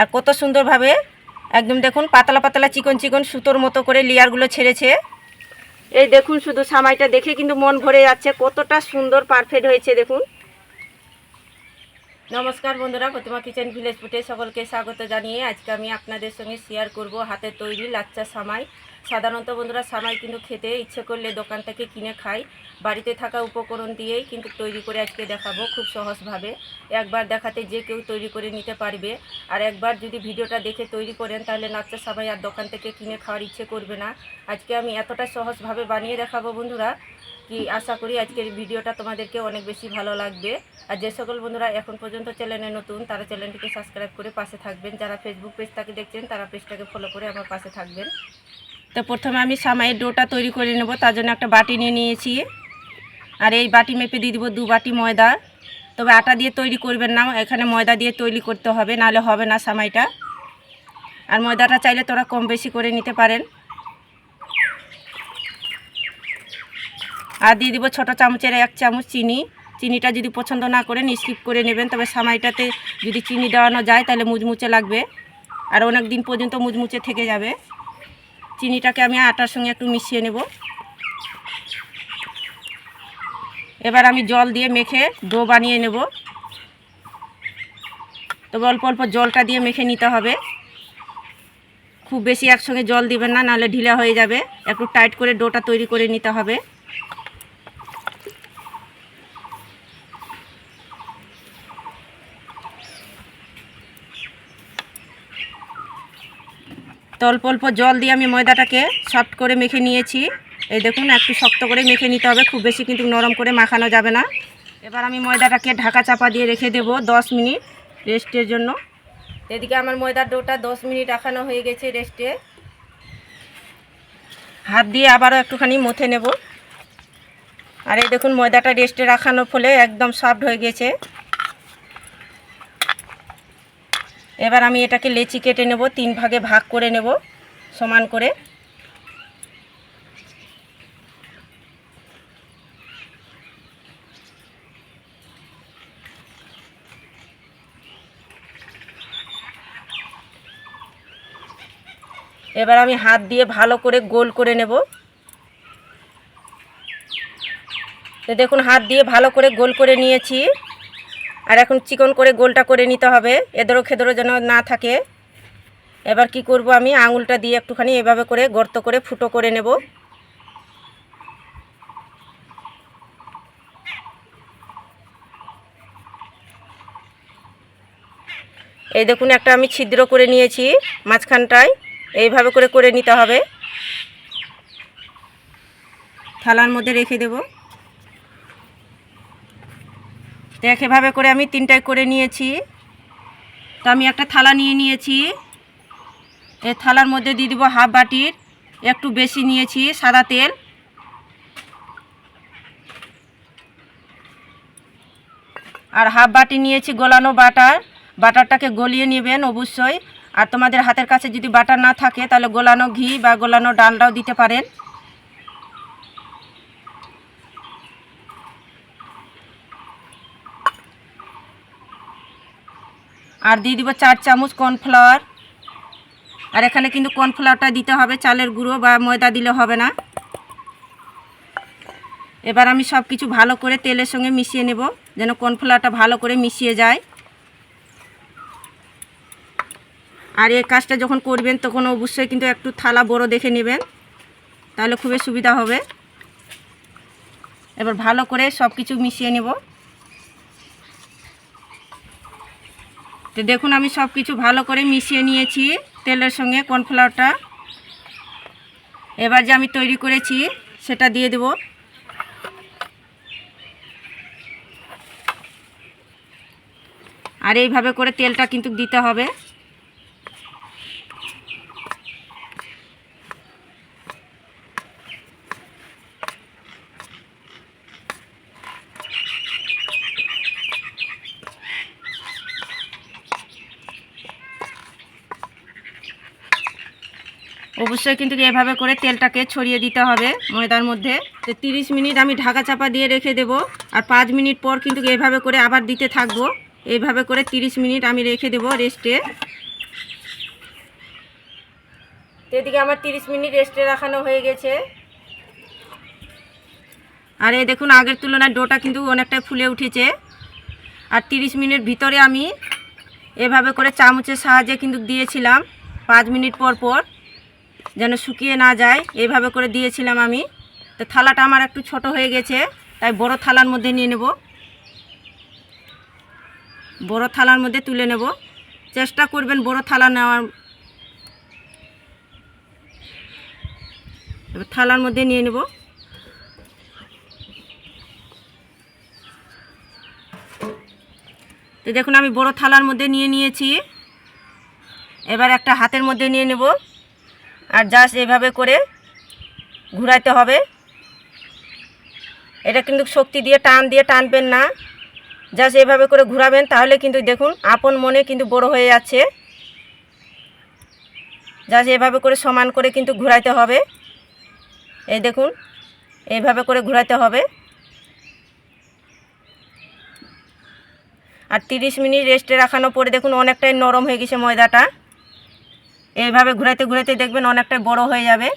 আর কত সুন্দরভাবে একদম দেখুন, পাতলা পাতলা চিকন চিকন সুতোর মতো করে লেয়ারগুলো ছেড়েছে। এই দেখুন, শুধু সামাইটা দেখে কিন্তু মন ভরে যাচ্ছে। কতটা সুন্দর পারফেক্ট হয়েছে দেখুন। নমস্কার বন্ধুরা, প্রতিমা কিচেন ভিলেজ ফুটে সকলকে স্বাগত জানিয়ে আজকে আমি আপনাদের সঙ্গে শেয়ার করব হাতে তৈরি লাচ্চা সামাই। সাধারণত বন্ধুরা সামাই কিন্তু খেতে ইচ্ছে করলে দোকান থেকে কিনে খাই। বাড়িতে থাকা উপকরণ দিয়েই কিন্তু তৈরি করে আজকে দেখাবো খুব সহজভাবে। একবার দেখাতে যে কেউ তৈরি করে নিতে পারবে। আর একবার যদি ভিডিওটা দেখে তৈরি করেন, তাহলে লাচ্চা সামাই আর দোকান থেকে কিনে খাওয়ার ইচ্ছে করবে না। আজকে আমি এতটা সহজভাবে বানিয়ে দেখাবো বন্ধুরা। কি আশা করি আজকের ভিডিওটা তোমাদেরকে অনেক বেশি ভালো লাগবে। আর যে সকল বন্ধুরা এখন পর্যন্ত চ্যানেলে নতুন, তারা চ্যানেলটিকে সাবস্ক্রাইব করে পাশে থাকবেন। যারা ফেসবুক পেজটাকে দেখছেন, তারা পেজটাকে ফলো করে আমার পাশে থাকবেন। তো প্রথমে আমি সামাইয়ের ডোটা তৈরি করে নেব, তার জন্য একটা বাটি নিয়ে নিয়েছি। আর এই বাটি মেপে দিয়ে দিব দু বাটি ময়দা। তবে আটা দিয়ে তৈরি করবেন না, এখানে ময়দা দিয়ে তৈরি করতে হবে, নাহলে হবে না সামাইটা। আর ময়দাটা চাইলে তোরা কম বেশি করে নিতে পারেন। আর দিয়ে দিব ছোটো চামচের এক চামচ চিনি। চিনিটা যদি পছন্দ না করেন স্কিপ করে নেবেন। তবে সামাইটাতে যদি চিনি দেওয়ানো যায়, তাহলে মুচমুচে লাগবে। আর অনেক দিন পর্যন্ত মুচমুচে থেকে যাবে। চিনিটাকে আমি আটার সঙ্গে একটু মিশিয়ে নেব। এবার আমি জল দিয়ে মেখে ডো বানিয়ে নেব। তবে অল্প অল্প জলটা দিয়ে মেখে নিতে হবে। খুব বেশি একসঙ্গে জল দিবেন না, নাহলে ঢিলা হয়ে যাবে। একটু টাইট করে ডোটা তৈরি করে নিতে হবে। তো অল্প অল্প জল দিয়ে আমি ময়দাটাকে সফট করে মেখে নিয়েছি। এই দেখুন, একটু শক্ত করে মেখে নিতে হবে, খুব বেশি কিন্তু নরম করে মাখানো যাবে না। এবার আমি ময়দাটাকে ঢাকা চাপা দিয়ে রেখে দেব দশ মিনিট রেস্টের জন্য। এদিকে আমার ময়দার ডোটা দশ মিনিট রাখানো হয়ে গেছে রেস্টে। হাত দিয়ে আবারও একটুখানি মথে নেব। আর এই দেখুন, ময়দাটা রেস্টে রাখানোর ফলে একদম সফট হয়ে গেছে। এবার আমি এটাকে লেচি কেটে নেব, তিন ভাগে ভাগ করে নেব, সমান করে। এবার আমি হাত দিয়ে ভালো করে গোল করে নেব। দেখুন, হাত দিয়ে ভালো করে গোল করে নিয়েছি। আর এখন চিকন করে গোলটা করে নিতে হবে। এদেরও খেদেরও যেন না থাকে। এবার কি করব আমি? আঙুলটা দিয়ে একটুখানি এভাবে করে গর্ত করে ফুটো করে নেব। এই দেখুন, একটা আমি ছিদ্র করে নিয়েছি মাঝখানটায়। এইভাবে করে করে নিতে হবে। থালার মধ্যে রেখে দেবো। দেখ, এভাবে করে আমি তিনটায় করে নিয়েছি। তো আমি একটা থালা নিয়ে নিয়েছি। এই থালার মধ্যে দিয়ে দিব হাফ বাটির, একটু বেশি নিয়েছি সাদা তেল। আর হাফ বাটি নিয়েছি গলানো বাটার। বাটারটাকে গলিয়ে নেবেন অবশ্যই। আর তোমাদের হাতের কাছে যদি বাটার না থাকে, তাহলে গোলানো ঘি বা গোলানো ডালটাও দিতে পারেন। আর দিয়ে দিব চার চামচ কর্নফ্লাওয়ার। আর এখানে কিন্তু কর্নফ্লাওয়ারটা দিতে হবে, চালের গুঁড়ো বা ময়দা দিলে হবে না। এবার আমি সব কিছু ভালো করে তেলের সঙ্গে মিশিয়ে নেব, যেন কর্নফ্লাওয়ারটা ভালো করে মিশিয়ে যায়। আর এই কাজটা যখন করবেন, তখন অবশ্যই কিন্তু একটু থালা বড় দেখে নেবেন, তাহলে খুবই সুবিধা হবে। এবার ভালো করে সব কিছু মিশিয়ে নেব। তো দেখুন, আমি সব কিছু ভালো করে মিশিয়ে নিয়েছি তেলের সঙ্গে কর্নফ্লাওয়ারটা। এবার যে আমি তৈরি করেছি, সেটা দিয়ে দেব। আর এইভাবে করে তেলটা কিন্তু দিতে হবে। অবশ্যই কিন্তু এভাবে করে তেলটাকে ছড়িয়ে দিতে হবে ময়দার মধ্যে। তো তিরিশ মিনিট আমি ঢাকা চাপা দিয়ে রেখে দেব আর পাঁচ মিনিট পর কিন্তু এভাবে করে আবার দিতে থাকব। এইভাবে করে তিরিশ মিনিট আমি রেখে দেব রেস্টে। এদিকে আমার তিরিশ মিনিট রেস্টে রাখানো হয়ে গেছে। আর এই দেখুন, আগের তুলনায় ডোটা কিন্তু অনেকটা ফুলে উঠেছে। আর তিরিশ মিনিট ভিতরে আমি এভাবে করে চামচের সাহায্যে কিন্তু দিয়েছিলাম পাঁচ মিনিট পর পর। যেন শুকিয়ে না যায়, এইভাবে করে দিয়েছিলাম আমি। তো থালাটা আমার একটু ছোট হয়ে গেছে, তাই বড় থালার মধ্যে নিয়ে নেব। বড় থালার মধ্যে তুলে নেব। চেষ্টা করবেন বড় থালা নেওয়ার। থালার মধ্যে নিয়ে নেব। তো দেখুন আমি বড় থালার মধ্যে নিয়ে নিয়েছি। এবার একটা হাতের মধ্যে নিয়ে নেব। আর জাস্ট এভাবে করে ঘুরাইতে হবে। এটা কিন্তু শক্তি দিয়ে, টান দিয়ে টানবেন না। জাস্ট এভাবে করে ঘোরাবেন, তাহলে কিন্তু দেখুন আপন মনে কিন্তু বড় হয়ে যাচ্ছে। জাস্ট এভাবে করে সমান করে কিন্তু ঘোরাইতে হবে। এই দেখুন এইভাবে করে ঘোরাইতে হবে। আর তিরিশ মিনিট রেস্টে রাখানোর পরে দেখুন অনেকটাই নরম হয়ে গেছে ময়দাটা। এইভাবে ঘুরাইতে ঘুরাইতে দেখবেন অনেকটাই বড় হয়ে যাবে।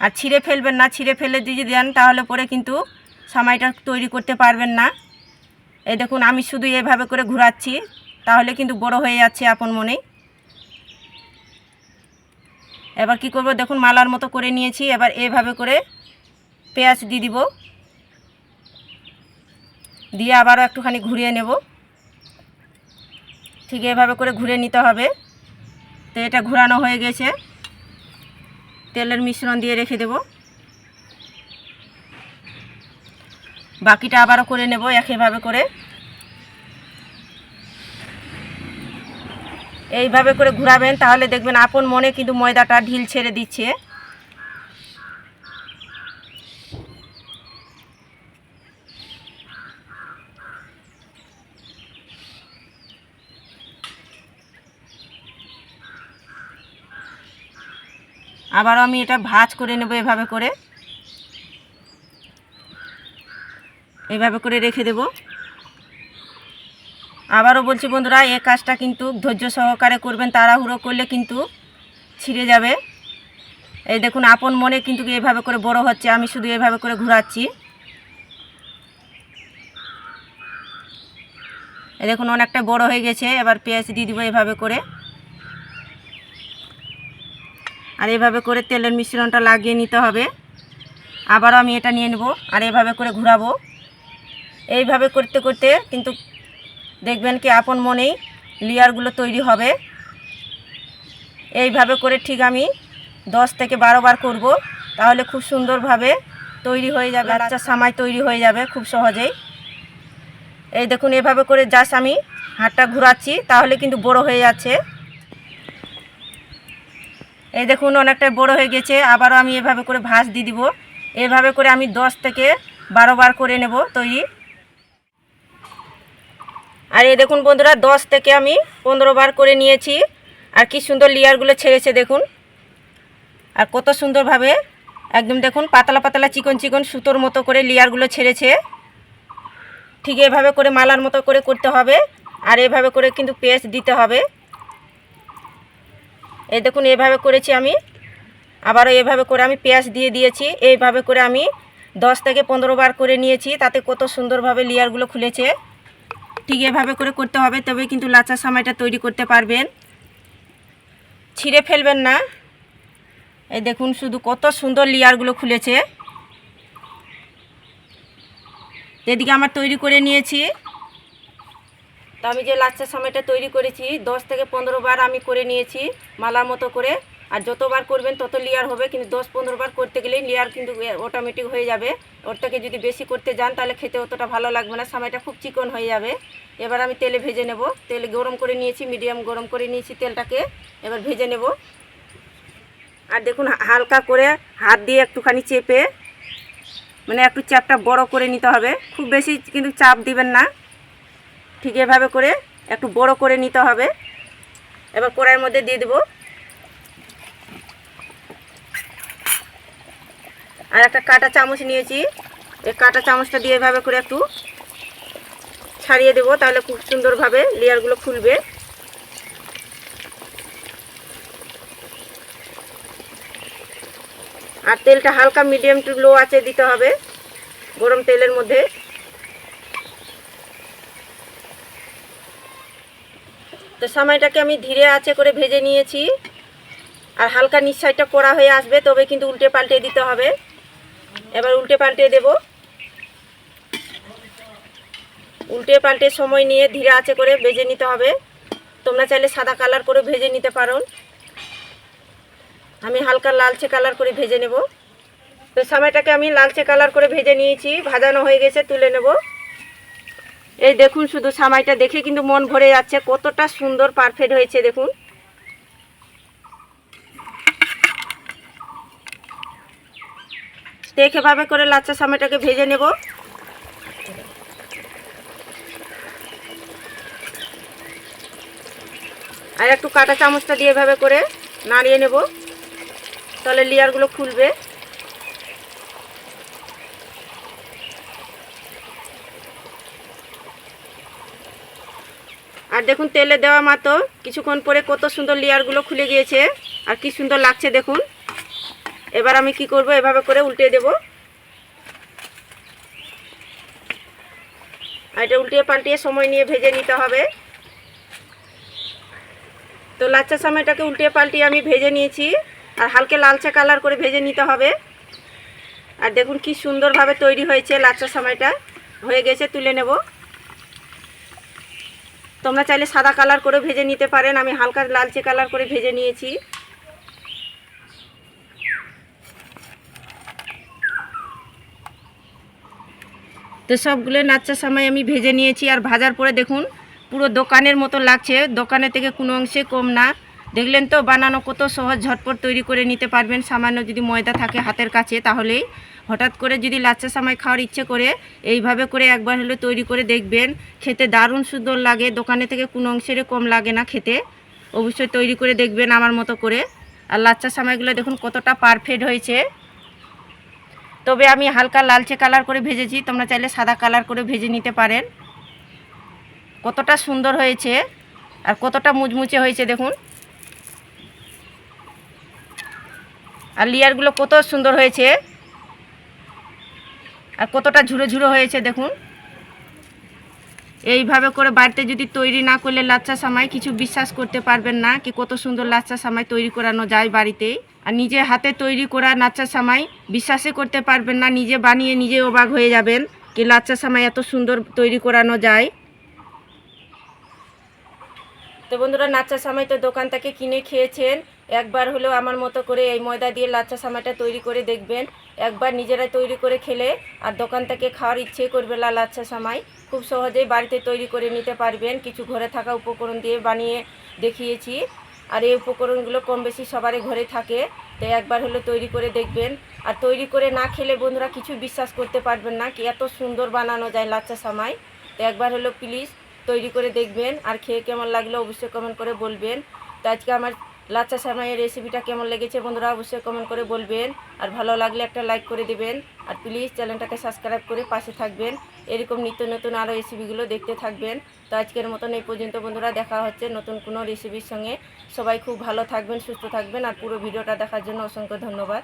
আর ছিঁড়ে ফেলবেন না, ছিঁড়ে ফেলে যদি দেন তাহলে পরে কিন্তু সামাইটা তৈরি করতে পারবেন না। এই দেখুন, আমি শুধু এভাবে করে ঘোরাচ্ছি, তাহলে কিন্তু বড় হয়ে যাচ্ছে আপন মনেই। এবার কি করব? দেখুন, মালার মতো করে নিয়েছি, এবার এভাবে করে পেঁয়াজ দিয়ে দিব। দিয়ে আবারও একটুখানি ঘুরিয়ে নেব। ঠিক এভাবে করে ঘুরে নিতে হবে। তো এটা ঘোরানো হয়ে গেছে। তেলের মিশ্রণ দিয়ে রেখে দেব। বাকিটা আবারও করে নেব একইভাবে করে। এইভাবে করে ঘুরাবেন, তাহলে দেখবেন আপন মনে কিন্তু ময়দাটা ঢিল ছেড়ে দিচ্ছে। আবারও আমি এটা ভাজ করে নেব এভাবে করে। এভাবে করে রেখে দেব। আবারও বলছি বন্ধুরা, এ কাজটা কিন্তু ধৈর্য সহকারে করবেন, তাড়াহুড়ো করলে কিন্তু ছিঁড়ে যাবে। এই দেখুন, আপন মনে কিন্তু এভাবে করে বড় হচ্ছে, আমি শুধু এভাবে করে ঘোরাচ্ছি। এই দেখুন, অনেকটা বড় হয়ে গেছে, এবার পেঁয়াজ দিয়ে দিব এভাবে করে। আর এভাবে করে তেলের মিশ্রণটা লাগিয়ে নিতে হবে। আবারও আমি এটা নিয়ে নেব আর এভাবে করে ঘোরাবো। এইভাবে করতে করতে কিন্তু দেখবেন কি আপন মনেই লেয়ারগুলো তৈরি হবে। এইভাবে করে ঠিক আমি দশ থেকে বারো বার করব, তাহলে খুব সুন্দরভাবে তৈরি হয়ে যাবে। আচ্ছা সামাই তৈরি হয়ে যাবে খুব সহজেই। এই দেখুন, এভাবে করে জাস্ট আমি হাতটা ঘোরাচ্ছি, তাহলে কিন্তু বড় হয়ে যাচ্ছে। এই দেখুন অনেকটা বড় হয়ে গেছে। আবারও আমি এভাবে করে ভাঁজ দিয়ে দিব। এভাবে করে আমি দশ থেকে বারো বার করে নেব তৈরি। আর এই দেখুন বন্ধুরা, দশ থেকে আমি পনেরো বার করে নিয়েছি। আর কি সুন্দর লেয়ারগুলো ছেড়েছে দেখুন। আর কত সুন্দরভাবে একদম দেখুন, পাতলা পাতলা চিকন চিকন সুতোর মতো করে লেয়ারগুলো ছেড়েছে। ঠিক এভাবে করে মালার মতো করে করতে হবে। আর এভাবে করে কিন্তু পেস্ট দিতে হবে। এই দেখুন, এভাবে করেছি আমি। আবারও এভাবে করে আমি পেঁয়াজ দিয়ে দিয়েছি। এইভাবে করে আমি দশ থেকে পনেরো বার করে নিয়েছি, তাতে কত সুন্দরভাবে লেয়ারগুলো খুলেছে। ঠিক এভাবে করে করতে হবে তবে কিন্তু লাচা সামাইটা তৈরি করতে পারবেন। ছিঁড়ে ফেলবেন না। এই দেখুন, শুধু কত সুন্দর লেয়ারগুলো খুলেছে। এদিকে আমার তৈরি করে নিয়েছি তো আমি যে লাচ্চার সময়টা তৈরি করেছি, দশ থেকে পনেরো বার আমি করে নিয়েছি মালার মতো করে। আর যতবার করবেন তত লেয়ার হবে, কিন্তু দশ পনেরো বার করতে গেলেই লেয়ার কিন্তু অটোমেটিক হয়ে যাবে। ওর থেকে যদি বেশি করতে যান তাহলে খেতে অতটা ভালো লাগবে না সময়টা খুব চিকন হয়ে যাবে। এবার আমি তেলে ভেজে নেব। তেলে গরম করে নিয়েছি মিডিয়াম গরম করে নিয়েছি তেলটাকে। এবার ভেজে নেব। আর দেখুন, হালকা করে হাত দিয়ে একটুখানি চেপে মানে একটু চাপটা বড় করে নিতে হবে। খুব বেশি কিন্তু চাপ দিবেন না। ঠিক এভাবে করে একটু বড় করে নিতে হবে। এবার কড়াইয়ের মধ্যে দিয়ে দেব। আর একটা কাটা চামচ নিয়েছি। এই কাটা চামচটা দিয়ে এভাবে করে একটু ছাড়িয়ে দেবো, তাহলে খুব সুন্দরভাবে লেয়ারগুলো খুলবে। আর তেলটা হালকা মিডিয়াম টু লো আছে দিতে হবে, গরম তেলের মধ্যে। তো সময়টাকে আমি ধীরে আছে করে ভেজে নিয়েছি। আর হালকা নিচ সাইডটা কড়া হয়ে আসবে, তবে কিন্তু উল্টে পাল্টে দিতে হবে। এবার উল্টে পাল্টে দেব। উল্টে পাল্টে সময় নিয়ে ধীরে আছে করে ভেজে নিতে হবে। তোমরা চাইলে সাদা কালার করে ভেজে নিতে পারো। আমি হালকা লালচে কালার করে ভেজে নেব। তো সময়টাকে আমি লালচে কালার করে ভেজে নিয়েছি। ভাজানো হয়ে গেছে, তুলে নেব। এই দেখুন, শুধু সামাইটা দেখে কিন্তু মন ভরে যাচ্ছে। কতটা সুন্দর পারফেক্ট হয়েছে, দেখুন। দেখে ভাবে করে লাচ্চা সামাইটাকে ভেজে নেব। আর একটু কাটা চামচটা দিয়ে এভাবে করে নাড়িয়ে নেব। তাহলে লেয়ারগুলো খুলবে। আর দেখুন, তেলে দেওয়া মাত্র। কিছুক্ষণ পরে কত সুন্দর লেয়ারগুলো খুলে গিয়েছে। আর কি সুন্দর লাগছে দেখুন। এবার আমি কি করব, এভাবে করে উল্টে দেব। আর এটা উল্টিয়ে পাল্টিয়ে সময় নিয়ে ভেজে নিতে হবে। তো লাচ্চা সময়টাকে উল্টে পাল্টিয়ে আমি ভেজে নিয়েছি। আর হালকা লালচে কালার করে ভেজে নিতে হবে। আর দেখুন, কি সুন্দরভাবে তৈরি হয়েছে লাচ্চা সময়টা হয়ে গেছে, তুলে নেব। তোমরা চাইলে সাদা কালার করে ভেজে নিতে পারেন। আমি হালকা লালচে কালার করে ভেজে নিয়েছি। তো সবগুলো নাচার সময় আমি ভেজে নিয়েছি। আর ভাজার পরে দেখুন, পুরো দোকানের মতো লাগছে। দোকানের থেকে কোনো অংশে কম না। দেখলেন তো বানানো কত সহজ, ঝটপট তৈরি করে নিতে পারবেন। সামান্য যদি ময়দা থাকে হাতের কাছে, তাহলেই। হঠাৎ করে যদি লাচ্চা সামাই খাওয়ার ইচ্ছে করে, এইভাবে করে একবার হলে তৈরি করে দেখবেন। খেতে দারুণ সুন্দর লাগে, দোকানে থেকে কোনো অংশের কম লাগে না খেতে। অবশ্যই তৈরি করে দেখবেন আমার মতো করে। আর লাচ্চা সামাইগুলো দেখুন কতটা পারফেক্ট হয়েছে। তবে আমি হালকা লালচে কালার করে ভেজেছি, তোমরা চাইলে সাদা কালার করে ভেজে নিতে পারেন। কতটা সুন্দর হয়েছে আর কতটা মুচমুচে হয়েছে দেখুন। আর লেয়ারগুলো কত সুন্দর হয়েছে। আর কতটা ঝুড়ো ঝুড়ো হয়েছে দেখুন। এইভাবে করে বাড়িতে যদি তৈরি না করলে লাচ্চা সামাই কিছু বিশ্বাস করতে পারবেন না কি কত সুন্দর লাচ্চা সামাই তৈরি করানো যায় বাড়িতেই আর নিজে হাতে তৈরি করা লাচ্চা সামাই বিশ্বাসই করতে পারবেন না, নিজে বানিয়ে নিজে অবাক হয়ে যাবেন কি লাচ্চা সামাই এত সুন্দর তৈরি করানো যায়। তো বন্ধুরা লাচ্চা সামাই তো দোকান থেকে কিনে খেয়েছেন। একবার হলেও আমার মতো করে এই ময়দা দিয়ে লাচ্চা সামাইটা তৈরি করে দেখবেন। একবার নিজেরাই তৈরি করে খেলে আর দোকান থেকে খাওয়ার ইচ্ছে করবে না লাচ্চা সামাই। খুব সহজেই বাড়িতে তৈরি করে নিতে পারবেন। কিছু ঘরে থাকা উপকরণ দিয়ে বানিয়ে দেখিয়েছি। আর এই উপকরণগুলো কম বেশি সবারই ঘরে থাকে। তো একবার হলে তৈরি করে দেখবেন। আর তৈরি করে না খেলে বন্ধুরা কিছু বিশ্বাস করতে পারবেন না কি এত সুন্দর বানানো যায় লাচ্চা সামাই। তো একবার হলো প্লিজ তৈরি করে দেখবেন। আর খেয়ে কেমন লাগল অবশ্যই কমেন্ট করে বলবেন। তো আজকে আমার লাচ্চা সামাইয়ের রেসিপিটা কেমন লেগেছে বন্ধুরা অবশ্যই কমেন্ট করে বলবেন। আর ভালো লাগলে একটা লাইক করে দেবেন। আর প্লিজ চ্যানেলটাকে সাবস্ক্রাইব করে পাশে থাকবেন। এরকম নিত্য নতুন আরও রেসিপিগুলো দেখতে থাকবেন। তো আজকের মতন এই পর্যন্ত বন্ধুরা, দেখা হচ্ছে নতুন কোনো রেসিপির সঙ্গে। সবাই খুব ভালো থাকবেন, সুস্থ থাকবেন। আর পুরো ভিডিওটা দেখার জন্য অসংখ্য ধন্যবাদ।